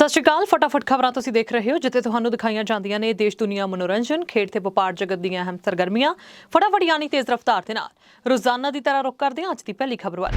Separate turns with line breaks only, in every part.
ਸਤਿ ਸ਼੍ਰੀ ਅਕਾਲ, ਫਟਾਫਟ ਖਬਰਾਂ ਤੁਸੀਂ ਦੇਖ ਰਹੇ ਹੋ, ਜਿੱਥੇ ਤੁਹਾਨੂੰ ਦਿਖਾਈਆਂ ਜਾਂਦੀਆਂ ਨੇ ਦੇਸ਼ ਦੁਨੀਆ ਮਨੋਰੰਜਨ, ਖੇਡ ਤੇ ਵਪਾਰ ਜਗਤ ਦੀਆਂ ਅਹਿਮ ਸਰਗਰਮੀਆਂ। ਫਟਾਫਟ ਯਾਨੀ ਤੇਜ਼ ਰਫ਼ਤਾਰ ਦੇ ਨਾਲ। ਰੋਜ਼ਾਨਾ ਦੀ ਤਰ੍ਹਾਂ ਰੁਕ ਕਰਦੇ ਹਾਂ, ਅੱਜ ਦੀ ਪਹਿਲੀ ਖਬਰ ਵੱਲ।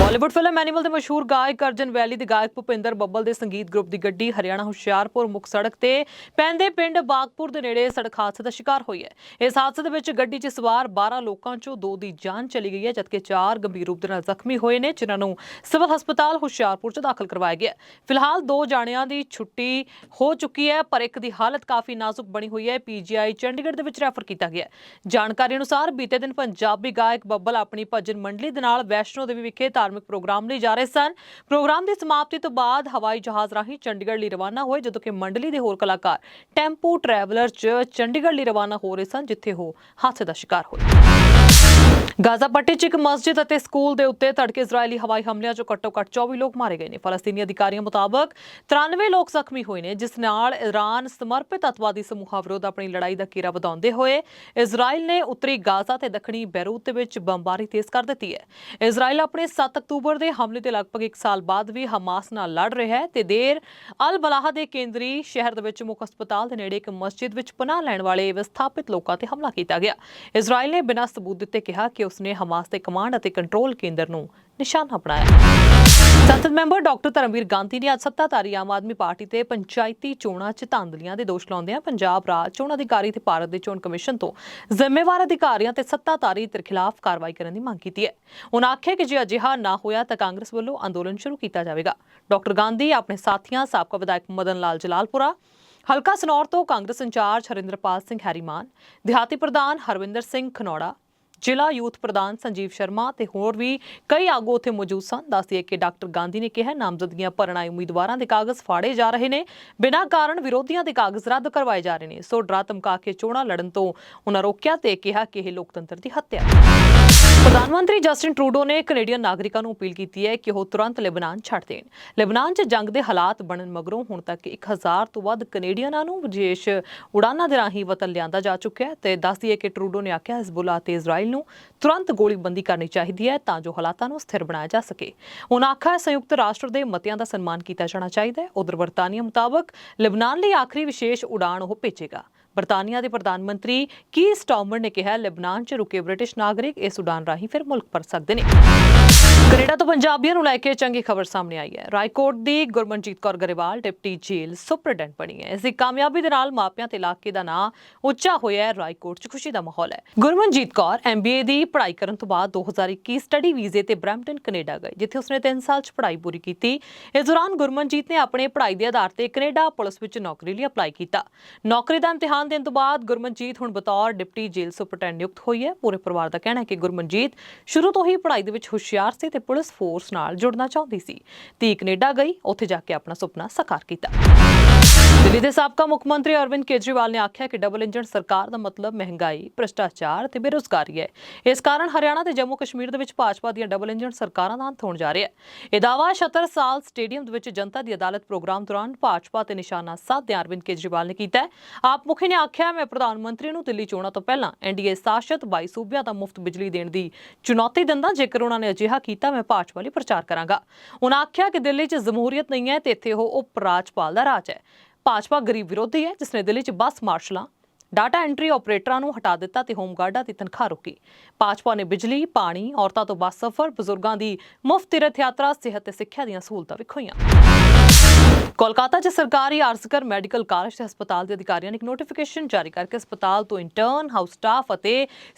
ਬਾਲੀਵੁੱਡ ਫਿਲਮ ਐਨੀਮਲ ਦੇ ਮਸ਼ਹੂਰ ਗਾਇਕ ਅਰਜਨ ਵੈਲੀ ਦੇ ਗਾਇਕ ਭੁਪਿੰਦਰ ਬੱਬਲ ਦੇ ਸੰਗੀਤ ਗਰੁੱਪ ਦੀ ਗੱਡੀ ਹਰਿਆਣਾ ਹੁਸ਼ਿਆਰਪੁਰ ਮੁੱਖ ਸੜਕ ਤੇ ਪੈਂਦੇ ਪਿੰਡ ਬਾਗਪੁਰ ਦੇ ਨੇੜੇ ਸੜਕ ਹਾਦਸੇ ਦਾ ਸ਼ਿਕਾਰ ਹੋਈ ਹੈ। ਇਸ ਹਾਦਸੇ ਦੇ ਵਿੱਚ ਗੱਡੀ 'ਚ ਸਵਾਰ 12 ਲੋਕਾਂ 'ਚੋਂ ਦੋ ਦੀ ਜਾਨ ਚਲੀ ਗਈ ਹੈ, ਜਦਕਿ ਚਾਰ ਗੰਭੀਰ ਰੂਪ ਦੇ ਨਾਲ ਜ਼ਖਮੀ ਹੋਏ ਨੇ, ਜਿਨ੍ਹਾਂ ਨੂੰ ਸਿਵਲ ਹਸਪਤਾਲ ਹੁਸ਼ਿਆਰਪੁਰ 'ਚ ਦਾਖਲ ਕਰਵਾਇਆ ਗਿਆ ਫਿਲਹਾਲ ਦੋ ਜਾਣਿਆਂ ਦੀ ਛੁੱਟੀ ਹੋ ਚੁੱਕੀ ਹੈ, ਪਰ ਇੱਕ ਦੀ ਹਾਲਤ ਕਾਫੀ ਨਾਜ਼ੁਕ ਬਣੀ ਹੋਈ ਹੈ। ਪੀਜੀਆਈ ਚੰਡੀਗੜ੍ਹ ਦੇ ਵਿੱਚ ਰੈਫਰ ਕੀਤਾ ਗਿਆ ਜਾਣਕਾਰੀ ਅਨੁਸਾਰ ਬੀਤੇ ਦਿਨ ਪੰਜਾਬੀ ਗਾਇਕ ਬੱਬਲ ਆਪਣੀ ਭਜਨ ਮੰਡਲੀ ਦੇ ਨਾਲ ਵੈਸ਼ਨੋ ਦੇਵੀ ਵਿਖੇ ਧਾਰਮਿਕ ਪ੍ਰੋਗਰਾਮ ਲਈ ਜਾ ਰਹੇ ਸਨ। ਪ੍ਰੋਗਰਾਮ ਦੀ ਸਮਾਪਤੀ ਤੋਂ ਬਾਅਦ ਹਵਾਈ ਜਹਾਜ਼ ਰਾਹੀਂ ਚੰਡੀਗੜ੍ਹ ਲਈ ਰਵਾਨਾ ਹੋਏ, ਜਦੋਂ ਕਿ ਮੰਡਲੀ ਦੇ ਹੋਰ ਕਲਾਕਾਰ, ਟੈਂਪੂ ਟਰੈਵਲਰ 'ਚ ਚੰਡੀਗੜ੍ਹ ਲਈ ਰਵਾਨਾ ਹੋ ਰਹੇ ਸਨ, ਜਿੱਥੇ ਉਹ ਹਾਦਸੇ ਦਾ ਸ਼ਿਕਾਰ ਹੋਏ। ਗਾਜ਼ਾ ਪੱਟੀ 'ਚ ਇੱਕ ਮਸਜਿਦ ਅਤੇ ਸਕੂਲ ਦੇ ਉੱਤੇ ਤੜਕੇ ਇਜ਼ਰਾਈਲੀ ਹਵਾਈ ਹਮਲਿਆਂ 'ਚ ਘੱਟੋ-ਘੱਟ 24 ਲੋਕ ਮਾਰੇ ਗਏ ਨੇ। ਫਲਸਤੀਨੀ ਅਧਿਕਾਰੀਆਂ ਮੁਤਾਬਕ 93 ਲੋਕ ਜ਼ਖਮੀ ਹੋਏ ਨੇ, ਜਿਸ ਨਾਲ ਇਰਾਨ ਸਮਰਪਿਤ ਅਤਵਾਦੀ ਸਮੂਹਾਂ ਵਿਰੁੱਧ ਆਪਣੀ ਲੜਾਈ ਦਾ ਕੀਰਾ ਵਧਾਉਂਦੇ ਹੋਏ ਇਜ਼ਰਾਈਲ ਨੇ ਉੱਤਰੀ ਗਾਜ਼ਾ ਤੇ ਦੱਖਣੀ ਬੈਰੂਤ ਦੇ ਵਿੱਚ ਬੰਬਾਰੀ ਤੇਜ਼ ਕਰ ਦਿੱਤੀ ਹੈ। ਇਜ਼ਰਾਈਲ ਆਪਣੇ 7 ਅਕਤੂਬਰ ਦੇ ਹਮਲੇ ਦੇ ਲਗਭਗ 1 ਸਾਲ ਬਾਅਦ ਵੀ ਹਮਾਸ ਨਾਲ ਲੜ ਰਿਹਾ ਹੈ ਤੇ ਦੇਰ ਅਲ ਬਲਾਹ ਦੇ ਕੇਂਦਰੀ ਸ਼ਹਿਰ ਦੇ ਵਿੱਚ ਮੁੱਖ ਹਸਪਤਾਲ ਦੇ ਨੇੜੇ ਇੱਕ ਮਸਜਿਦ ਵਿੱਚ ਪਨਾਹ ਲੈਣ ਵਾਲੇ ਵਿਸਥਾਪਿਤ ਲੋਕਾਂ ਤੇ ਹਮਲਾ ਕੀਤਾ ਗਿਆ। ਇਜ਼ਰਾਈਲ ਨੇ ਬਿਨਾਂ ਸਬੂਤ ਦਿੱਤੇ ਕਿਹਾ ਕਿ ਉਸਨੇ ਹਮਾਸ ਦੇ ਕਮਾਂਡ ਅਤੇ ਕੰਟਰੋਲ ਕੇਂਦਰ ਨੂੰ ਨਿਸ਼ਾਨਾ ਬਣਾਇਆ। ਸੰਸਦ ਮੈਂਬਰ ਡਾਕਟਰ ਧਰਮਵੀਰ ਗਾਂਧੀ ਨੇ ਅੱਜ ਸੱਤਾਧਾਰੀ ਆਮ ਆਦਮੀ ਪਾਰਟੀ ਤੇ ਪੰਚਾਇਤੀ ਚੋਣਾਂ 'ਚ ਧਾਂਦਲੀਆਂ ਦੇ ਦੋਸ਼ ਲਾਉਂਦਿਆਂ ਪੰਜਾਬ ਰਾਜ ਚੋਣ ਅਧਿਕਾਰੀ ਤੇ ਭਾਰਤ ਦੇ ਚੋਣ ਕਮਿਸ਼ਨ ਤੋਂ ਜ਼ਿੰਮੇਵਾਰ ਅਧਿਕਾਰੀਆਂ ਤੇ ਸੱਤਾਧਾਰੀ ਧਿਰ ਖਿਲਾਫ ਕਾਰਵਾਈ ਕਰਨ ਦੀ ਮੰਗ ਕੀਤੀ ਹੈ। ਉਹਨਾਂ ਆਖਿਆ ਕਿ ਜੇ ਅਜਿਹਾ ਨਾ ਹੋਇਆ ਤਾਂ ਕਾਂਗਰਸ ਵੱਲੋਂ ਅੰਦੋਲਨ ਸ਼ੁਰੂ ਕੀਤਾ ਜਾਵੇਗਾ। ਡਾਕਟਰ ਗਾਂਧੀ, ਆਪਣੇ ਸਾਥੀਆਂ, ਸਾਬਕਾ ਵਿਧਾਇਕ ਮਦਨ ਲਾਲ ਜਲਾਲਪੁਰਾ, ਹਲਕਾ ਸਨੌਰ ਤੋਂ ਕਾਂਗਰਸ ਇੰਚਾਰਜ ਹਰਿੰਦਰਪਾਲ ਸਿੰਘ ਹੈਰੀਮਾਨ, ਦਿਹਾਤੀ ਪ੍ਰਧਾਨ ਹਰਵਿੰਦਰ ਸਿੰਘ ਖਨੌੜਾ ਜ਼ਿਲ੍ਹਾ ਯੂਥ ਪ੍ਰਧਾਨ ਸੰਜੀਵ ਸ਼ਰਮਾ ਤੇ ਹੋਰ ਵੀ ਕਈ ਆਗੂ ਉੱਥੇ ਮੌਜੂਦ ਸਨ। ਦੱਸਦੀਏ ਕਿ ਡਾਕਟਰ ਗਾਂਧੀ ਨੇ ਕਿਹਾ, ਨਾਮਜ਼ਦਗੀਆਂ ਭਰਨ ਆਏ ਉਮੀਦਵਾਰਾਂ ਦੇ ਕਾਗਜ਼ ਫਾੜੇ ਜਾ ਰਹੇ ਨੇ। ਬਿਨਾਂ ਕਾਰਨ ਵਿਰੋਧੀਆਂ ਦੇ ਕਾਗਜ਼ ਰੱਦ ਕਰਵਾਏ ਜਾ ਰਹੇ ਨੇ। ਸੋ ਡਰਾ ਧਮਕਾ ਕੇ ਚੋਣਾਂ ਲੜਨ ਤੋਂ ਉਹਨਾਂ ਰੋਕਿਆ ਤੇ ਕਿਹਾ ਕਿ ਇਹ ਲੋਕਤੰਤਰ ਦੀ ਹੱਤਿਆ। ਪ੍ਰਧਾਨ ਮੰਤਰੀ ਜਸਟਿਨ ਟਰੂਡੋ ਨੇ ਕੈਨੇਡੀਅਨ ਨਾਗਰਿਕਾਂ ਨੂੰ ਅਪੀਲ ਕੀਤੀ ਹੈ ਕਿ ਉਹ ਤੁਰੰਤ ਲੈਬਨਾਨ ਛੱਡ ਦੇਣ। ਲੈਬਨਾਨ 'ਚ ਜੰਗ ਦੇ ਹਾਲਾਤ ਬਣਨ ਮਗਰੋਂ ਹੁਣ ਤੱਕ 1000 ਤੋਂ ਵੱਧ ਕੈਨੇਡੀਅਨਾਂ ਨੂੰ ਵਿਦੇਸ਼ ਉਡਾਨਾਂ ਦੇ ਰਾਹੀਂ ਵਤਨ ਲਿਆਂਦਾ ਜਾ ਚੁੱਕਿਆ ਹੈ ਤੇ ਦੱਸਦੀ ਹੈ ਕਿ ਟਰੂਡੋ ਨੇ ਆਖਿਆ, ਹਿਜ਼ਬੁੱਲਾ ਤੇ ਇਜ਼ਰਾਈਲ ਨੂੰ ਤੁਰੰਤ ਗੋਲੀਬੰਦੀ ਕਰਨੀ ਚਾਹੀਦੀ ਹੈ ਤਾਂ ਜੋ ਹਾਲਾਤਾਂ ਨੂੰ ਸਥਿਰ ਬਣਾਇਆ ਜਾ ਸਕੇ। ਉਹਨਾਂ ਆਖਿਆ ਸੰਯੁਕਤ ਰਾਸ਼ਟਰ ਦੇ ਮਤਿਆਂ ਦਾ ਸਨਮਾਨ ਕੀਤਾ ਜਾਣਾ ਚਾਹੀਦਾ ਹੈ। ਉਧਰ ਬਰਤਾਨੀਆ ਮੁਤਾਬਕ ਲੈਬਨਾਨ ਲਈ ਆਖਰੀ ਵਿਸ਼ੇਸ਼ ਉਡਾਨ ਉਹ ਭੇਜੇਗਾ। ਬਰਤਾਨੀਆ ਦੇ ਪ੍ਰਧਾਨ ਮੰਤਰੀ ਕੀ ਸਟਾਰਮਰ ਨੇ ਕਿਹਾ, ਲੈਬਨਾਨ 'ਚ ਰੁਕੇ ਬ੍ਰਿਟਿਸ਼ ਨਾਗਰਿਕ ਇਸ ਉਡਾਨ ਰਾਹੀਂ ਫਿਰ ਮੁਲਕ ਪਰ ਸਕਦੇ ਨੇ। ਕੈਨੇਡਾ ਤੋਂ ਪੰਜਾਬੀਆਂ ਨੂੰ ਲੈ ਕੇ ਚੰਗੀ ਖਬਰ ਸਾਹਮਣੇ ਆਈ ਹੈ। ਰਾਏਕੋਟ ਦੀ Gurmanjit Kaur Grewal deputy jail superintendent ਬਣੀ ਹੈ। ਇਸ ਦੀ ਕਾਮਯਾਬੀ ਦੇ ਨਾਲ ਮਾਪਿਆਂ ਤੇ ਇਲਾਕੇ ਦਾ ਨਾਂ ਉੱਚਾ ਹੋਇਆ ਹੈ। ਰਾਏਕੋਟ 'ਚ ਖੁਸ਼ੀ ਦਾ ਮਾਹੌਲ ਹੈ। ਗੁਰਮਨਜੀਤ ਕੌਰ ਐਮਬੀਏ ਦੀ ਪੜ੍ਹਾਈ ਕਰਨ ਤੋਂ ਬਾਅਦ 2021 ਸਟੱਡੀ ਵੀਜ਼ੇ ਤੇ ਬ੍ਰੈਂਪਟਨ, ਕੈਨੇਡਾ ਗਈ ਜਿੱਥੇ ਉਸਨੇ 3 ਸਾਲ 'ਚ ਪੜ੍ਹਾਈ ਪੂਰੀ ਕੀਤੀ। ਇਸ ਦੌਰਾਨ ਗੁਰਮਨਜੀਤ ਨੇ ਆਪਣੇ ਪੜ੍ਹਾਈ ਦੇ ਆਧਾਰ ਤੇ ਕੈਨੇਡਾ ਪੁਲਿਸ ਵਿੱਚ ਨੌਕਰੀ ਲਈ ਅਪਲਾਈ ਕੀਤਾ। ਨੌਕਰੀ ਦਾ ਇਮਤਿਹਾਨ ਦੇਣ ਤੋਂ ਬਾਅਦ ਗੁਰਮਨਜੀਤ ਹੁਣ ਬਤੌਰ ਡਿਪਟੀ ਜੇਲ੍ਹ ਸੁਪਰਡੈਂਟ ਨਿਯੁਕਤ ਹੋਈ ਹੈ। ਪੂਰੇ ਪਰਿਵਾਰ ਦਾ ਕਹਿਣਾ ਹੈ ਕਿ ਗੁਰਮਨਜੀਤ ਸ਼ੁਰੂ ਤੋਂ ਹੀ ਪੜ੍ਹਾਈ ਦੇ ਵਿੱਚ ਹੁਸ਼ਿਆਰ ਸੀ ਤੇ ਪੁਲਿਸ ਫੋਰਸ ਨਾਲ ਜੁੜਨਾ ਚਾਹੁੰਦੀ ਸੀ। ਧੀ ਕੈਨੇਡਾ ਗਈ, ਉੱਥੇ ਜਾ ਕੇ ਆਪਣਾ ਸੁਪਨਾ ਸਾਕਾਰ ਕੀਤਾ। ਦਿੱਲੀ ਦੇ ਸਾਬਕਾ ਮੁੱਖ ਮੰਤਰੀ ਅਰਵਿੰਦ ਕੇਜਰੀਵਾਲ ਨੇ ਆਖਿਆ ਕਿ ਡਬਲ ਇੰਜਨ ਸਰਕਾਰ ਦਾ ਮਤਲਬ ਮਹਿੰਗਾਈ, ਭ੍ਰਿਸ਼ਟਾਚਾਰ ਤੇ ਬੇਰੁਜ਼ਗਾਰੀ ਹੈ। ਇਸ ਕਾਰਨ ਹਰਿਆਣਾ ਤੇ ਜੰਮੂ ਕਸ਼ਮੀਰ ਦੇ ਵਿੱਚ ਭਾਜਪਾ ਦੀਆਂ ਡਬਲ ਇੰਜਨ ਸਰਕਾਰਾਂ ਦਾ ਅੰਤ ਹੋਣ ਜਾ ਰਿਹਾ ਹੈ। ਇਹ ਦਾਅਵਾ 76 ਸਾਲ ਸਟੇਡੀਅਮ ਦੇ ਵਿੱਚ ਜਨਤਾ ਦੀ ਅਦਾਲਤ ਪ੍ਰੋਗਰਾਮ ਦੌਰਾਨ ਭਾਜਪਾ ਤੇ ਨਿਸ਼ਾਨਾ ਸਾਧਦਿਆਂ ਅਰਵਿੰਦ ਕੇਜਰੀਵਾਲ ਨੇ ਕੀਤਾ ਹੈ। ਆਪ ਮੁਖੀ ਨੇ ਆਖਿਆ, ਮੈਂ ਪ੍ਰਧਾਨ ਮੰਤਰੀ ਨੂੰ ਦਿੱਲੀ ਚੋਣਾਂ ਤੋਂ ਪਹਿਲਾਂ ਐਨਡੀਏ ਸ਼ਾਸਤ 22 ਸੂਬਿਆਂ ਦਾ ਮੁਫਤ ਬਿਜਲੀ ਦੇਣ ਦੀ ਚੁਣੌਤੀ ਦਿੰਦਾ, ਜੇਕਰ ਉਹਨਾਂ ਨੇ ਅਜਿਹਾ ਕੀਤਾ, ਮੈਂ ਭਾਜਪਾ ਲਈ ਪ੍ਰਚਾਰ ਕਰਾਂਗਾ। ਉਹਨਾਂ ਆਖਿਆ ਕਿ ਦਿੱਲੀ 'ਚ ਜਮਹੂਰੀਅਤ ਨਹੀਂ ਹੈ ਤੇ ਇੱਥੇ ਉਹ ਉਪ ਰਾਜਪਾਲ ਦਾ ਰਾਜ ਹੈ। ਭਾਜਪਾ ਗਰੀਬ ਵਿਰੋਧੀ ਹੈ ਜਿਸ ਨੇ ਦਿੱਲੀ 'ਚ ਬੱਸ ਮਾਰਸ਼ਲਾਂ, ਡਾਟਾ ਐਂਟਰੀ ਆਪਰੇਟਰਾਂ ਨੂੰ ਹਟਾ ਦਿੱਤਾ ਤੇ ਹੋਮਗਾਰਡਾਂ ਦੀ ਤਨਖਾਹ ਰੋਕੀ। ਭਾਜਪਾ ਨੇ ਬਿਜਲੀ, ਪਾਣੀ, ਔਰਤਾਂ ਤੋਂ ਬੱਸ ਸਫ਼ਰ, ਬਜ਼ੁਰਗਾਂ ਦੀ ਮੁਫਤ ਤੀਰਥ ਯਾਤਰਾ, ਸਿਹਤ ਤੇ ਸਿੱਖਿਆ ਦੀਆਂ ਸਹੂਲਤਾਂ ਵਿਖਾਈਆਂ ਕੋਲਕਾਤਾ 'ਚ ਸਰਕਾਰੀ ਆਰਸਕਰ ਮੈਡੀਕਲ ਕਾਲਜ ਤੇ ਹਸਪਤਾਲ ਦੇ ਅਧਿਕਾਰੀਆਂ ਨੇ ਇੱਕ ਨੋਟੀਫਿਕੇਸ਼ਨ ਜਾਰੀ ਕਰਕੇ ਹਸਪਤਾਲ ਤੋਂ intern house staff and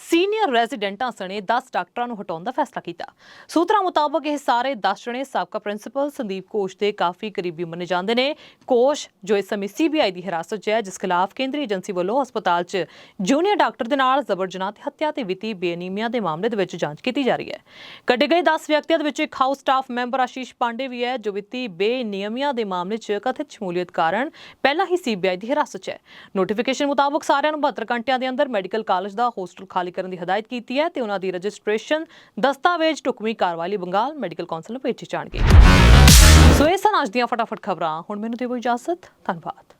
senior ਰੈਜ਼ੀਡੈਂਟਾਂ ਸਣੇ 10 ਡਾਕਟਰਾਂ ਨੂੰ ਹਟਾਉਣ ਦਾ ਫੈਸਲਾ ਕੀਤਾ। ਸੂਤਰਾਂ ਮੁਤਾਬਕ ਇਹ ਸਾਰੇ 10 ਜਣੇ ਸਾਬਕਾ ਪ੍ਰਿੰਸੀਪਲ ਸੰਦੀਪ ਕੋਸ਼ ਦੇ ਕਾਫੀ ਕਰੀਬੀ ਮੰਨੇ ਜਾਂਦੇ ਨੇ। ਕੋਸ਼ ਜੋ ਇਸ ਸਮੇਂ ਸੀਬੀਆਈ ਦੀ ਹਿਰਾਸਤ 'ਚ ਹੈ, ਜਿਸ ਖਿਲਾਫ ਕੇਂਦਰੀ ਏਜੰਸੀ ਵੱਲੋਂ ਹਸਪਤਾਲ 'ਚ ਜੂਨੀਅਰ ਡਾਕਟਰ ਦੇ ਨਾਲ ਜ਼ਬਰ ਜਨਾਹ ਤੇ ਹੱਤਿਆ ਤੇ ਵਿੱਤੀ ਬੇਨੀਮੀਆਂ ਦੇ ਮਾਮਲੇ ਦੇ ਵਿੱਚ ਜਾਂਚ ਕੀਤੀ ਜਾ ਰਹੀ ਹੈ। ਕੱਢੇ ਗਏ 10 ਵਿਅਕਤੀਆਂ ਦੇ ਵਿੱਚ ਇੱਕ house staff member Ashish Pandey ਵੀ ਹੈ, ਜੋ ਵਿੱਤੀ ਬੇਨਿਯਮੀਆਂ ਦੇ ਮਾਮਲੇ 'ਚ ਕਥਿਤ ਸ਼ਮੂਲੀਅਤ ਕਾਰਨ ਪਹਿਲਾਂ ਹੀ ਸੀਬੀਆਈ ਦੀ ਹਿਰਾਸਤ 'ਚ ਹੈ। ਨੋਟੀਫਿਕੇਸ਼ਨ ਮੁਤਾਬਕ ਸਾਰਿਆਂ ਨੂੰ 72 ਘੰਟਿਆਂ ਦੇ ਅੰਦਰ ਮੈਡੀਕਲ ਕਾਲਜ ਦਾ ਹੋਸਟਲ ਖਾਲੀ ਕਰਨ ਦੀ ਹਦਾਇਤ ਕੀਤੀ ਹੈ ਤੇ ਉਹਨਾਂ ਦੀ ਰਜਿਸਟ੍ਰੇਸ਼ਨ, ਦਸਤਾਵੇਜ਼ ਟੁਕਮੀ ਕਾਰਵਾਈ ਲਈ ਬੰਗਾਲ ਮੈਡੀਕਲ ਕੌਂਸਲ ਨੂੰ ਭੇਜੇ ਜਾਣਗੇ। ਸੋ ਇਹ ਸਨ ਅੱਜ ਦੀਆਂ ਫਟਾਫਟ ਖਬਰਾਂ। ਹੁਣ ਮੈਨੂੰ ਦਿਓ ਇਜਾਜ਼ਤ। ਧੰਨਵਾਦ।